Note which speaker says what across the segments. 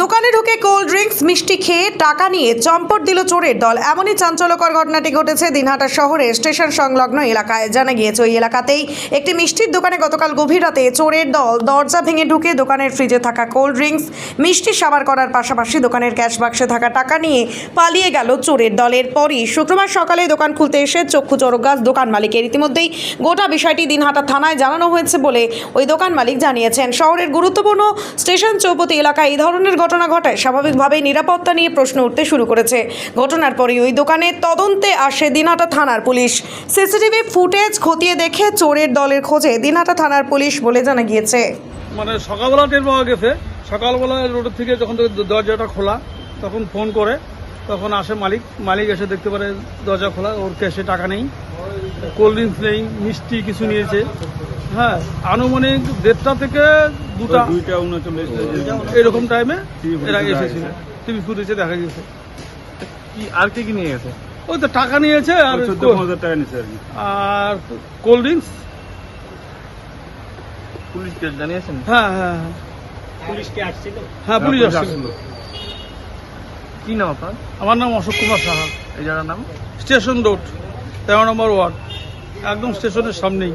Speaker 1: দোকানে ঢুকে cold drinks, মিষ্টি খেয়ে টাকা নিয়ে চম্পট দিল চোরের দল। এমনই চাঞ্চল্যকর ঘটনাটি ঘটেছে দিনহাটা শহরে স্টেশন সংলগ্ন এলাকায়। জানা গিয়েছে, ওই এলাকাতেই একটি মিষ্টির দোকানে গতকাল গভীর রাতে চোরের দল দরজা ভেঙে ঢুকে দোকানের ফ্রিজে থাকা কোল্ড ড্রিঙ্কস, মিষ্টি সাবার করার পাশাপাশি দোকানের ক্যাশ বাক্সে থাকা টাকা নিয়ে পালিয়ে গেল চোরের দলের পরই শুক্রবার সকালে দোকান খুলতে এসে চক্ষু চরগাছ দোকান মালিকের ইতিমধ্যেই গোটা বিষয়টি দিনহাটা থানায় জানানো হয়েছে বলে ওই দোকান মালিক জানিয়েছেন। শহরের গুরুত্বপূর্ণ স্টেশন চৌপতি এলাকায় এই ধরনের ঘটনা ঘটায়, স্বাভাবিকভাবেই নিরাপত্তা নিয়ে প্রশ্ন উঠতে শুরু করেছে। ঘটনার পরই ওই দোকানে তদন্তে আসে দিনহাটা থানার পুলিশ। সিসিটিভি ফুটেজ খতিয়ে দেখে চোরের দলের খোঁজে দিনহাটা থানার পুলিশ বলে জানা গিয়েছে।
Speaker 2: মানে সকালবেলা টের পাওয়া গেছে। সকালবেলা রোডের থেকে যখন দরজাটা খোলা, তখন ফোন করে, তখন আসে মালিক। মালিক এসে দেখতে পারে দরজা খোলা, ওর ক্যাশে টাকা নেই। কোল্ড ড্রিঙ্কস নেই, মিষ্টি কিছু নিয়েছে। হ্যাঁ আনুমানিক দেড়টা থেকে দুটা
Speaker 3: দুইটা উনচল্লিশ
Speaker 2: এরকম টাইমে এরা এসেছিল। টিভি ফুটেজে দেখা গেছে।
Speaker 3: কি আর কি কি নিয়ে গেছে?
Speaker 2: ওই তো টাকা নিয়েছে আর
Speaker 3: চোদ্দ হাজার টাকা নিচ্ছে আর কি।
Speaker 2: আর কোল্ড ড্রিঙ্কস?
Speaker 3: পুলিশকে জানিয়েছেন?
Speaker 2: হ্যাঁ হ্যাঁ হ্যাঁ। হ্যাঁ পুলিশ আসছিল।
Speaker 3: কি নাম আপনার?
Speaker 2: আমার নাম অশোক কুমার সাহা।
Speaker 3: এই জায়গার নাম?
Speaker 2: স্টেশন রোড তেরো নম্বর ওয়ার্ড। একদম স্টেশনের সামনেই।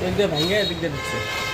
Speaker 4: ঢুকছে এদিক দিয়ে